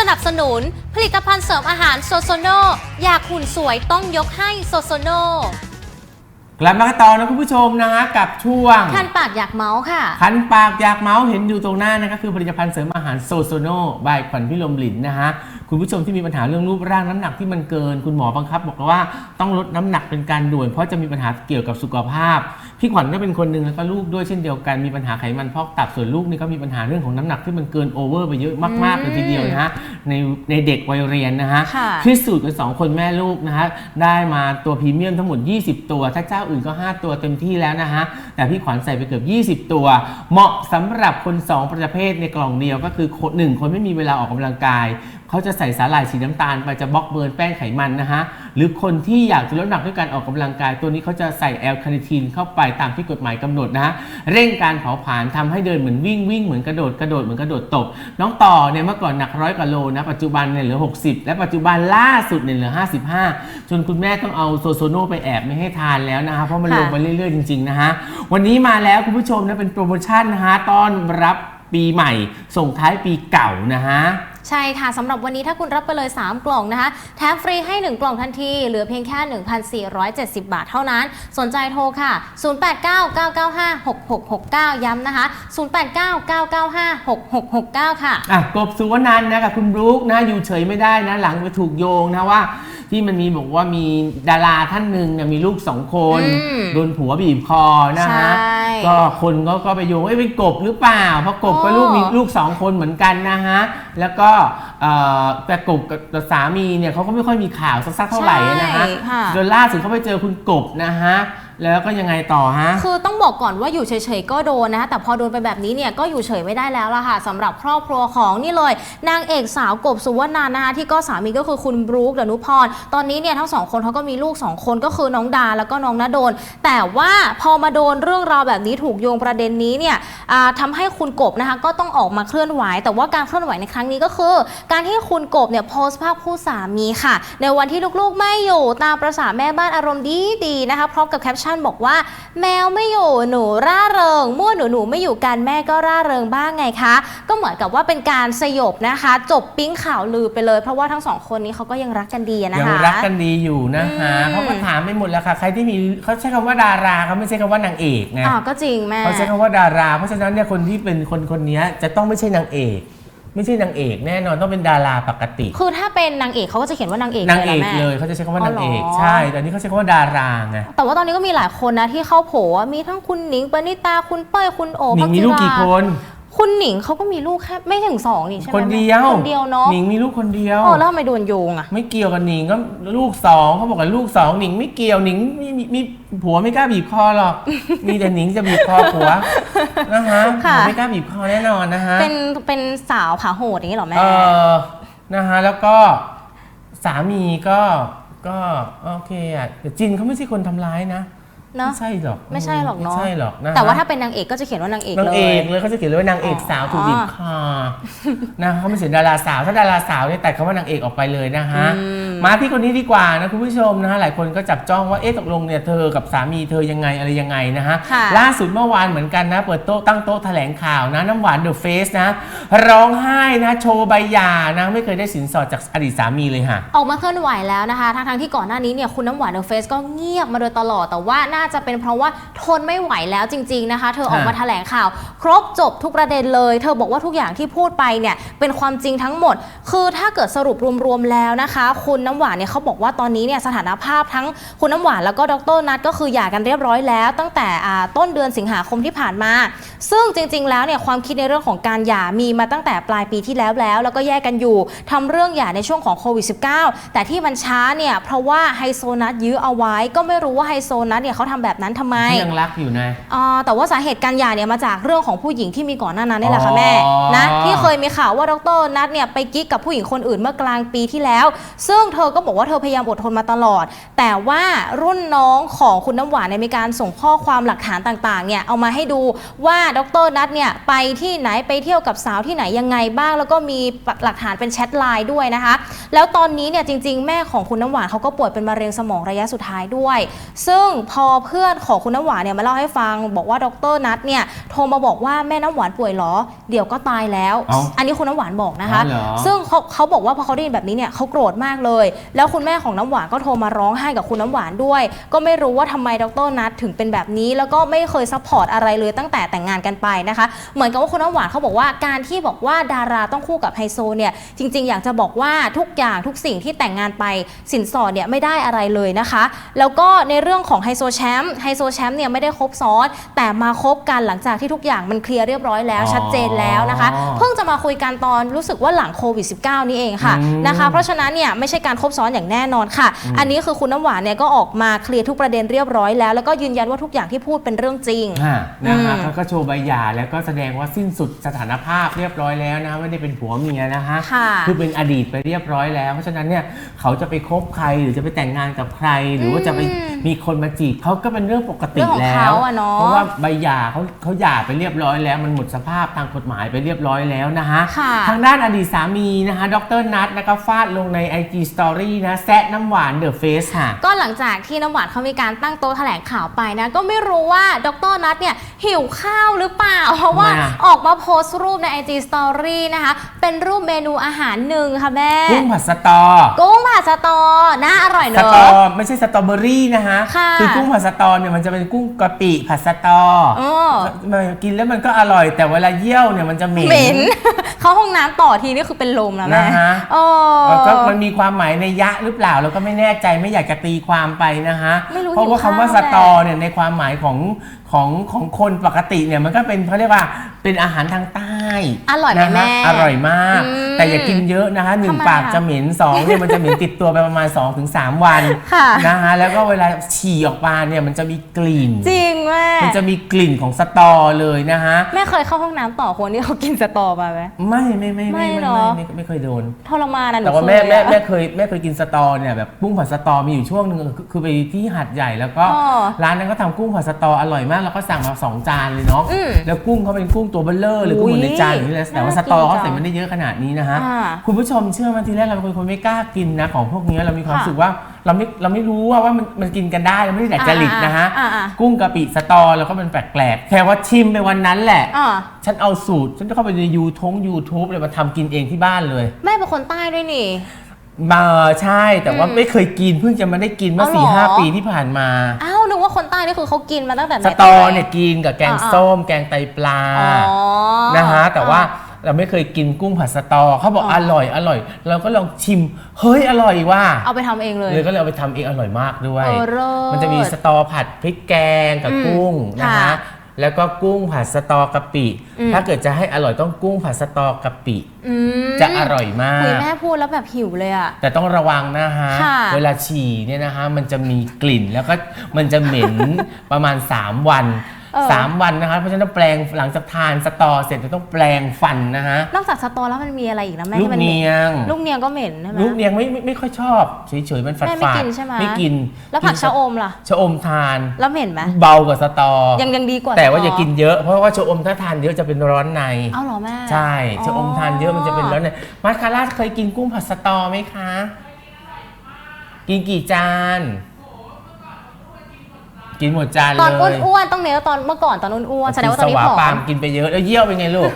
สนับสนุน ผลิตภัณฑ์เสริมอาหารโซโซโนอยากหุ่นสวยต้องยกให้โซโซโนกลับมากันต่อนะคุณผู้ชมนะฮะกับช่วง คันปากอยากเมาส์ค่ะ คันปากอยากเมาส์เห็นอยู่ตรงหน้านะก็คือผลิตภัณฑ์เสริมอาหารโซโซโนบายขวัญพิลมหลินนะฮะ คุณผู้ชมที่มีปัญหาเรื่องรูปร่างน้ำหนักที่มันเกิน คุณหมอบังคับ บอกว่าต้องลดน้ำหนักเป็นการด่วน เพราะจะมีปัญหาเกี่ยวกับสุขภาพ พี่ขวัญก็เป็นคนหนึ่งแล้วก็ลูกด้วยเช่นเดียวกันมีปัญหาไขมันพอกตับส่วนลูกนี่ก็มีปัญหาเรื่องของน้ำหนักที่มันเกินโอเวอร์ไปเยอะมากๆเลยทีเดียวนะฮะในในเด็กวัยเรียนนะฮะค่ะพิสูจน์กันสองคนแม่ลูกนะฮะได้มาตัวพรีเมียมทั้งหมด 20 ตัว ถ้าเจ้าอื่นก็ 5 ตัวเต็มที่แล้วนะฮะแต่พี่ขวัญใส่ไปเกือบ 20 ตัว เหมาะสำหรับคน 2 ประเภทในกล่องเดียวก็คือคนหนึ่งคนไม่มีเวลาออกกำลังกาย เขาจะใส่สาหร่ายสีน้ำตาลไปจะบล็อกเบิร์นแป้งไขมันนะฮะ หรือคนที่อยากจะลดน้ำหนักด้วยการออกกำลังกาย ตัวนี้เขาจะใส่แอลคาเนทีนเข้าไปตามที่กฎหมายกำหนดนะฮะ เร่งการเผาผลาญทำให้เดินเหมือนวิ่งวิ่งเหมือนกระโดดกระโดดเหมือนกระโดดตบ น้องต่อเนี่ยเมื่อก่อนหนักร้อยกว่าโลนะ ปัจจุบันเนี่ยเหลือ 60 และปัจจุบันล่าสุดเนี่ยเหลือ 55 จนคุณแม่ต้องเอาโซโซโนไปแอบไม่ให้ทานแล้วนะคะเพราะมันลงไปเรื่อยๆจริงๆนะฮะ วันนี้มาแล้วคุณผู้ชมนะเป็นโปรโมชั่นนะฮะต้อนรับปีใหม่ส่งท้ายปีเก่านะฮะ ใช่ค่ะสำหรับวันนี้ถ้าคุณรับไปเลย 3 กล่องนะคะ แถมฟรีให้ 1 กล่องทันที เหลือเพียงแค่ 1,470 บาทเท่านั้น สนใจโทรค่ะ 0899956669 ย้ำนะคะ 0899956669 ค่ะ อะกบสุวรรณันท์นะกับคุณบรู๊กนะอยู่เฉยไม่ได้นะหลังไปถูกโยงนะว่า ที่มันมีบอกว่ามีดาราท่านหนึ่งเนี่ยมีลูกสองคนอืมโดนผัวบีบคอนะฮะใช่ก็คนก็ก็ไปโยงเอ้ยเป็นกบหรือเปล่า เพราะกบก็อ๋อลูกมีลูกสองคนเหมือนกันนะฮะแล้วก็เอ่อ แต่กบกับสามีเนี่ยเขาก็ไม่ค่อยมีข่าวสักๆเท่าไหร่นะฮะใช่ค่ะจนล่าสุดเขาไปเจอคุณกบนะฮะแล้วก็ยังไงต่อฮะ คือต้องบอกก่อนว่าอยู่เฉยๆก็โดนนะคะแต่พอโดนไปแบบนี้เนี่ยก็อยู่เฉยไม่ได้แล้วล่ะค่ะสำหรับครอบครัวของนี่เลย นางเอกสาวกบสุวรรณันท์นะคะที่ก็สามีก็คือคุณบรู๊คดนุพร ตอนนี้เนี่ยทั้งสองคนเขาก็มีลูกสองคนก็คือน้องดาแล้วก็น้องนาโดน แต่ว่าพอมาโดนเรื่องราวแบบนี้ถูกโยงประเด็นนี้เนี่ยอ่าทำาให้คุณกบนะคะก็ต้องออกมาเคลื่อนไหว แต่ว่าการเคลื่อนไหวในครั้งนี้ก็คือการที่คุณกบเนี่ยโพสต์ภาพคู่สามีค่ะ ในวันที่ลูกๆไม่อยู่ตามประษาแม่บ้านอารมณ์ดีดีๆนะคะ พร้อมกับแคปชั่นบอกว่า แมวไม่อยู่หนูร่าเริงเมื่อหนูหนูไม่อยู่กันแม่ก็ร่าเริงบ้างไงคะ ก็เหมือนกับว่าเป็นการสยบนะคะ จบปิ้งข่าวลือไปเลย เพราะว่าทั้งสองคนนี้เขาก็ยังรักกันดีอะนะคะ ยังรักกันดีอยู่นะฮะอืมเขาก็ถามไม่หมดแล้วค่ะ ใครที่มีเขาใช้คำว่าดาราเขาไม่ใช่คำว่านางเอกไงอ่าก็จริงแม่เขาใช้คำว่าดารา เพราะฉะนั้นเนี่ยคนที่เป็นคนคนนี้จะต้องไม่ใช่นางเอก ไม่ใช่นางเอกแน่นอนต้องเป็นดาราปกติคือถ้าเป็นนางเอกเขาก็จะเขียนว่านางเอกนางเอกหรแม่เลยเขาจะใช้คำว่านางเอกอ๋อเหรอใช่แต่อันนี้เขาใช้คำว่าดาราไงแต่ว่าตอนนี้ก็มีหลายคนนะที่เข้าโผล่มีทั้งคุณหนิงปณิตาคุณเป้ยคุณโอหนิงมีลูกกี่คน คุณหนิงเขาก็มีลูกแค่ไม่ถึงสองนี่ใช่ไหมคนเดียวคนเดียวเนาะหนิงมีลูกคนเดียวโอ้แล้วทำไมโดนโยงอะไม่เกี่ยวกับหนิงก็ลูกสองเขาบอกว่าลูกสองหนิงไม่เกี่ยวหนิงมีมีมีผัวไม่กล้าบีบคอหรอก มีแต่หนิงจะบีบคอผัวนะฮะค่ะ ผัวไม่กล้าบีบคอแน่นอนนะฮะเป็นเป็นสาวผาโหดอย่างนี้เหรอแม่ เออนะฮะแล้วก็สามีก็ก็โอเคอะแต่จินเขาไม่ใช่คนทำร้ายนะ เนอะไม่ใช่หรอกไม่ใช่หรอกเนาะไม่ใช่หรอกนะฮะแต่ว่าถ้าเป็นนางเอกก็จะเขียนว่านางเอกนางเลยเอกเลยเขาจะเขียนเลยว่านางเอกสาวถูกบีบคอนะเขาไม่ใช่ดาราสาวถ้าดาราสาวเนี่ยแต่คำว่านางเอกออกไปเลยนะฮะอืมมาที่คนนี้ดีกว่านะคุณผู้ชมนะฮะหลายคนก็จับจ้องว่าเอ๊ะตกลงเนี่ยเธอกับสามีเธอยังไงอะไรยังไงนะฮะค่ะล่าสุดเมื่อวานเหมือนกันนะ เปิดโต๊ะตั้งโต๊ะแถลงข่าวนะน้ำหวานเดอะเฟสนะร้องไห้นะโชว์ใบหย่านะไม่เคยได้สินสอดจากอดีตสามีเลยค่ะออกมาเคลื่อนไหวแล้วนะคะทั้งทที่ก่อนหน้านี้เนี่ยคุณน้ำหวานเดอะเฟสก็เงียบมาโดยตลอดแต่ว่าน่าาจะเป็นเพราะว่าทนไม่ไหวแล้วจริง ๆนะคะ เธอออกมาแถลงข่าว ครบจบทุกประเด็นเลย เธอบอกว่าทุกอย่างที่พูดไปเนี่ยเป็นความจริงทั้งหมด คือถ้าเกิดสรุปรวมๆแล้วนะคะ คุณน้ำหวานเนี่ยเขาบอกว่าตอนนี้เนี่ยสถานภาพทั้งคุณน้ำหวานแล้วก็ดรนัทก็คือหย่ากันเรียบร้อยแล้ว ตั้งแต่ต้นเดือนสิงหาคมที่ผ่านมา ซึ่งจริง ๆ แล้วเนี่ยความคิดในเรื่องของการหย่ามีมาตั้งแต่ปลายปีที่แล้วแล้ว แล้วก็แยกกันอยู่ทำเรื่องหย่าในช่วงของโควิด -19 แต่ที่มันช้าเนี่ยเพราะว่าไฮโซนัทยื้อเอาไว้ ก็ไม่รู้ว่าไฮโซนัทเนี่ยเขาทำแบบนั้นทำไมเขายังรักอยู่นะอ่าแต่ว่าสาเหตุการหย่าเนี่ยมาจากเรื่องของผู้หญิงที่มีก่อนหน้านั้นนี่แหละค่ะอ๋อแม่นะที่เคยมีข่าวว่าดรนัทเนี่ยไปกิ๊กกับผู้หญิงคนอื่นเมื่อกลางปีที่แล้ว ซึ่งเธอก็บอกว่าเธอพยายามอดทนมาตลอด แต่ว่ารุ่นน้องของคุณน้ำหวานเนี่ยมีการส่งข้อความหลักฐานต่างๆเนี่ยเอามาให้ดูว่าดรนัทเนี่ยไปที่ไหนไปเที่ยวกับสาวที่ไหนยังไงบ้าง แล้วก็มีหลักฐานเป็นแชทไลน์ด้วยนะคะ แล้วตอนนี้เนี่ยจริง ๆ แม่ของคุณน้ำหวานเขาก็ป่วยเป็นมะเร็งสมองระยะสุดท้ายด้วย ซึ่งพอเพื่อนของคุณน้ำหวานเนี่ยมาเล่าให้ฟัง บอกว่าดรนัทเนี่ยโทรมาบอกว่าแม่น้ำหวานป่วยเหรอ เดี๋ยวก็ตายแล้ว เอ้าอันนี้คุณน้ำหวานบอกนะคะ อ๋อเหรอ ซึ่งเขาเขาบอกว่าพอเขาได้ยินแบบนี้เนี่ยเขาโกรธมากเลย แล้วคุณแม่ของน้ำหวานก็โทรมาร้องไห้กับคุณน้ำหวานด้วย ก็ไม่รู้ว่าทำไมดรนัทถึงเป็นแบบนี้ แล้วก็ไม่เคยซัพพอร์ตอะไรเลยตั้งแต่แต่งงานกันไปนะคะ เหมือนกับว่าคุณน้ำหวานเขาบอกว่าการที่บอกว่าดาราต้องคู่กับไฮโซเนี่ยจริง ๆ อยากจะบอกว่าทุกอย่างทุกสิ่งที่แต่งงานไปสินสอดเนี่ยไม่ได้อะไรเลยนะคะ แล้วก็ในเรื่องของไฮโซแชมป์ไฮโซแชมป์เนี่ยไม่ได้คบซ้อน แต่มาคบกันหลังจากที่ทุกอย่างมันเคลียร์เรียบร้อยแล้วอ๋อชัดเจนแล้วนะคะ เพิ่งจะมาคุยกันตอนรู้สึกว่าหลังโควิด -19 นี่เองค่ะอืมนะคะ เพราะฉะนั้นเนี่ยไม่ใช่การคบซ้อนอย่างแน่นอนค่ะ อันนี้คือคุณน้ำหวานเนี่ยก็ออกมาเคลียร์ทุกประเด็นเรียบร้อยแล้ว แล้วก็ยืนยันว่าทุกอย่างที่พูดเป็นเรื่องจริงอ่านะฮะอืมเขาก็โชว์ใบหย่าแล้วก็แสดงว่าสิ้นสุดสถานภาพเรียบร้อยแล้วนะไม่ได้เป็นผัวเมียนะฮะค่ะคือเป็นอดีตไปเรียบร้อยแล้ว เพราะฉะนั้นเนี่ยเขาจะไปคบใครหรือจะไปแต่งงานกับใคร หรือว่าจะไปอืมมีคนมาจีบเขาก็เป็นเรื่องปกติเรื่องของแล้ว เขาอะเนาะเพราะว่าใบหย่าเขาเขาหย่าไปเรียบร้อยแล้ว มันหมดสภาพทางกฎหมายไปเรียบร้อยแล้วนะฮะ ค่ะ ทางด้านอดีตสามีนะคะดรนัทนะคะฟาดลงใน IG Story นะแซะน้ำหวานเดอะเฟสค่ะ ก็หลังจากที่น้ำหวานเขามีการตั้งโต๊ะแถลงข่าวไปนะ ก็ไม่รู้ว่าดรนัทเนี่ยหิวข้าวหรือเปล่า เพราะว่าทำไมอะ ออกมาโพสต์รูปใน IG Story นะคะ เป็นรูปเมนูอาหารหนึ่งค่ะแม่ กุ้งผัดสตอ กุ้งผัดสตอน่าอร่อยสเนอะ ตอไม่ใช่สตรอเบอรี่นะฮะค่ะ อกุ้งผัดสตอเนี่ยมันจะเป็นกุ้งกะปิผัดสตอเออมันกินแล้วมันก็อร่อย แต่เวลาเยี่ยวเนี่ยมันจะเหม็นเหม็น เข้าห้องน้ำต่อทีนี่คือเป็นลมแล้วแม่นะฮะเออแล้วก็มันมีความหมายในยะหรือเปล่าเราก็ไม่แน่ใจไม่อยากจะตีความไปนะฮะ ไม่รู้เพราะว่าหิวข้าวคำว่าแหสละตอเนี่ยในความหมายของของของคนปกติเนี่ยมันก็เป็นเขาเรียกว่าเป็นอาหารทางใต้อร่อยไหมนะฮะแม่อร่อยมาก อืม แต่อย่ากินเยอะนะคะหนึ่งทำไมปากอะจะเหม็นสองเนี่ยมันจะเหม็นติดตัวไปประมาณ 2-3 วันค่ะ นะฮะแล้วก็เวลาฉี่ออกมาเนี่ยมันจะมีกลิ่น จริงแม่มันจะมีกลิ่นของสตอเลยนะฮะ แม่เคยเข้าห้องน้ำต่อคนที่เขากินสตอมาไหม ไม่ไม่ไม่ไม่ไม่ไม่เหรอ ไม่ไม่ไม่เคยโดน ทรมานนะหนูแต่ว่าเคแม่ยแม่อะ แม่เคยแม่เคยกินสตอเนี่ยแบบกุ้งผัดสตอมีอยู่ช่วงหนึงคือคือไปที่หัดใหญ่แล้วก็อ๋อร้านนั้นก็ทำกุ้งผัดสตออร่อยมากแล้วก็สั่งมาสองจานเลยเนาะอืมแล้วกุ้งเขาเป็นกุ้งตัวเบลเลอร์เลยอุ๊กุ้งยเหมือนในจานอย่างนี้เลยแต่ว่าน่าสตอเขากินจังใส่ไม่ได้เยอะขนาดนี้นะฮะอ่าคุณผู้ชมเชื่อไหมาทีแรกเราเป็นคนไม่กล้ากินนะของพวกนี้เรามีความค่ะรู้สึกว่าเราไม่เราไม่รู้ว่าว่ามันมันกินกันได้เราไม่ได้ดัดจริตนะฮะอ่าอ่ากุ้งกะปิสตอแล้วก็เป็นแปลกๆแค่ว่าชิมไปวันนั้นแหละอ่าฉันเอาสูตร ฉันจะเข้าไปในยูทงยูทูบเลยมาทำกินเองที่บ้านเลย แม่เป็นคนใต้ด้วยนี่มาใช่แต่ว่าอืมไม่เคยกินเพิ่งจะมาได้กินเมื่ออ๋อสี่เหรอห้าปีที่ผ่านมาอ้าวนึกว่าคนใต้นี่คือเขากินมาตั้งแต่ไหนสตอเนี่ยกินกับแกงอ่าๆส้ม แกงไตปลาอ๋อนะฮะแต่ว่า เราไม่เคยกินกุ้งผัดสตอเขาบอกอ๋ออร่อยอร่อย เราก็ลองชิม เฮ้ยอร่อยว่ะเอาไปทำเองเลย เลยก็เลยเอาไปทำเองอร่อยมากด้วย เออเลิศมันจะมีสตอผัดพริกแกงกับอืมกุ้งนะค่ะฮะแล้วก็กุ้งผัดสตอกะปิ อืม ถ้าเกิดจะให้อร่อยต้องกุ้งผัดสตอกะปิ อืมจะอร่อยมาคุยก แม่พูดแล้วแบบหิวเลยอะ แต่ต้องระวังนะฮะ ค่ะเวลาฉี่เนี่ยนะฮะมันจะมีกลิ่นแล้วก็มันจะเหม็น ประมาณ 3 วัน เออ3วันนะคะเพราะฉะนั้นต้องแปลงหลังจากทานสตอเสร็จจะต้องแปลงฟันนะฮะนอกจากสตอแล้วมันมีอะไรอีกนะแม่ลูกที่มันหเนียง ลูกเนียงก็เหม็นใช่ไหม ลูกเนียงไม่ไม่ไม่ค่อยชอบเฉยๆมันฝาดแม่ไม่ฝาดกินใช่ไหม ไม่กินแล้วผักชะอมล่ะ ชะอมทานแล้วเหม็นไหมเบากว่าสตอ ยังยังดีกว่าแต่ว่าสอย่ากินเยอะเพราะว่าชะอมถ้าทานเยอะจะเป็นร้อนใน เอาเหรอแม่ใช่ชะอมทานเยอะมันจะเป็นร้อนในมาคาร่าเคยกินกุ้งผัดสตอไหมคะ กินกี่จาน กินหมดจานตอนเลยอ้วนๆต้องเน้นว่าตอนเมื่อก่อนตอนอ้วนๆแสดงว่าตอนนี้กิผอสวปามมกินไปเยอะแล้วเยี่ยวเป็นไงลูก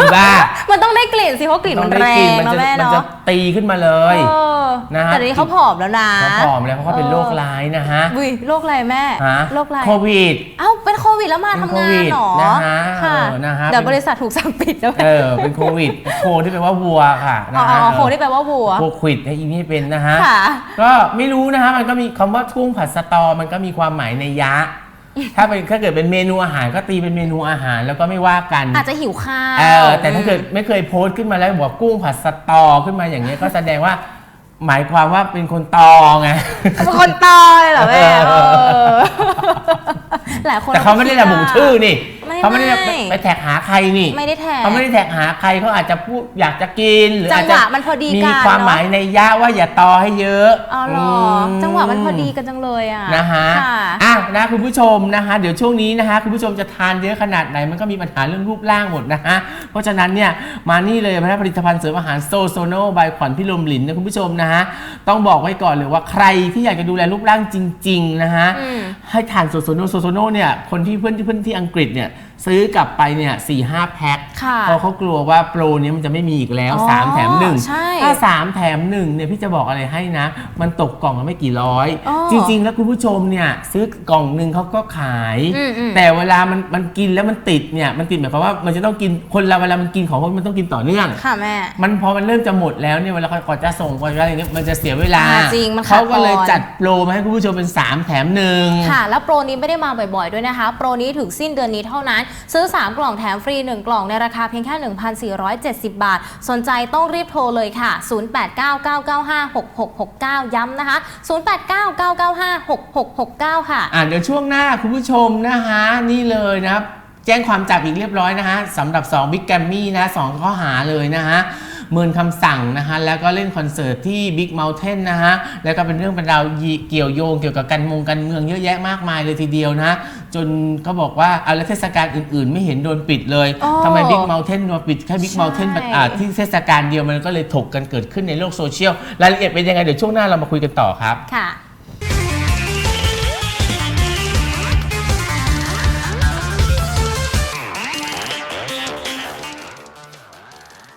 อีบ้ามันต้องได้กลิ่นสิเพราะกลิ่นมันต้องแรได้กิงมัเนาะจะแม่มันเนาะจะตีขึ้นมาเลยเออ นะฮะแต่เดี๋ยวนี้เขาผอมแล้วนะเขาผอมแล้วเพราะเขาเป็นโรคร้ายนะฮะอุ้ยโรคอะไรแม่ฮะโรคอะไรโควิดเอ้าเป็นโควิดแล้วมาเป็นทำโคงาวินดเหรอนะฮะค่ะเออนะฮะเดี๋ยวบริษัทถูกสั่งปิดแล้วเออเป็นโควิดโคที่แปลว่าวัวค่ะอ๋นะอฮะโคที่แปลว่าวัวโคควิดให้อีนี่เป็นนะฮะค่ะก็ไม่รู้นะฮะมันก็มีคำว่ากุ้งผัดสตอมันก็มีความหมายในยะถ้าเป็นถ้าเกิดเป็นเมนูอาหารก็ตีเป็นเมนูอาหารแล้วก็ไม่ว่ากัน อาจจะหิวข้าวเออแต่ถ้าเกิดไม่เคยโพสต์ขึ้นมาแล้วบอกว่ากุ้งผัดสตอขึ้นมาอย่างเงี้ยก็แสดงว่า หมายความว่าเป็นคนตอไง เป็นคนตอยเหรอแม่เออเออ หลายคนแต่เขาไม่ได้ระบุชื่อนี่ไม่ เขาไม่ได้ไปไปแท็กหาใครนี่ไม่ได้แท็ก เขาไม่ได้แท็กหาใครเขาอาจจะพูดอยากจะกินหรือจัอางจหจะวะมันพอดีมีกันความหมายเนอะในยะว่าอย่าต่อให้เยอะอ๋อเหรอม จังหวะมันพอดีกันจังเลยอะนะฮะค่ะ อะนะคุณผู้ชมนะฮะเดี๋ยวช่วงนี้นะฮะคุณผู้ชมจะทานเยอะขนาดไหนมันก็มีปัญหาเรื่องรูปร่างหมดนะฮะ เพราะฉะนั้นเนี่ยมานี่เลยนะผลิตภัณฑ์เสริมอาหารโซโซโนบายขวัญพิลมหลินนะคุณผู้ชมนะฮะ ต้องบอกไว้ก่อนเลยว่าใครที่อยากจะดูแลรูปร่างจริง ๆ นะฮะ อืม ให้ทานโซโซโนโซโซโนเนี่ยคนที่เพื่อนที่เพื่อนที่อังกฤษเนี่ย ซื้อกลับไปเนี่ยสี่ห้าแพ็คค่ะเพราะเขากลัวว่าโปรเนี้มันจะไม่มีอีกแล้ว อ๋อสามแถมหนึ่งใช่ถ้าสามแถมหนึ่งเนี่ยพี่จะบอกอะไรให้นะ มันตกกล่องละไม่กี่ร้อย อ๋อจริง ๆ แล้วคุณผู้ชมเนี่ยซื้อกล่องหนึ่งเขาก็ขาย อืมอืมแต่เวลามันมันกินแล้วมันติดเนี่ยมันติดหมายความว่ามันจะต้องกินคนเราเวลามันกินของพวกนี้มันต้องกินต่อเนื่อง ค่ะแม่ มันพอมันเริ่มจะหมดแล้วเนี่ยเวลาก่อนจะส่งก่อนจะอะไรเนี่ยมันจะเสียเวลาอ่าจริงมันขาดเขาก็เลยตอน จัดโปรมาให้คุณผู้ชมเป็น 3 แถมหนึ่ง ค่ะ แล้วโปรนี้ไม่ได้มาบ่อยๆ ด้วยนะคะ โปรนี้ถึงสิ้นเดือนนี้เท่านั้นซื้อ 3 กล่องแถมฟรี 1 กล่องในราคาเพียงแค่ 1,470 บาท สนใจต้องรีบโทรเลยค่ะ 0899956669 ย้ำนะคะ 0899956669 ค่ะ อ่าเดี๋ยวช่วงหน้าคุณผู้ชมนะคะ นี่เลยนะครับ แจ้งความจับอีกเรียบร้อยนะฮะสำหรับ 2 บิ๊กแกมมี่นะสองข้อหาเลยนะฮะ เมินคำสั่งนะฮะแล้วก็เล่นคอนเสิร์ตที่ Big Mountain นะฮะแล้วก็เป็นเรื่องเป็นราวยีเกี่ยวโยงเกี่ยวกับการมงการเมืองเยอะแยะมากมายเลยทีเดียวนะ จนเขาบอกว่าเอาแล้วเทศกาลอื่นๆ ไม่เห็นโดนปิดเลยอ๋อทำไม Big Mountain มาปิดแค่ Big ใช่ Mountain อ่าที่เทศกาลเดียวมันก็เลยถกกันเกิดขึ้นในโลกโซเชียลรายละเอียดเป็นยังไงเดี๋ยวช่วงหน้าเรามาคุยกันต่อครับ ค่ะ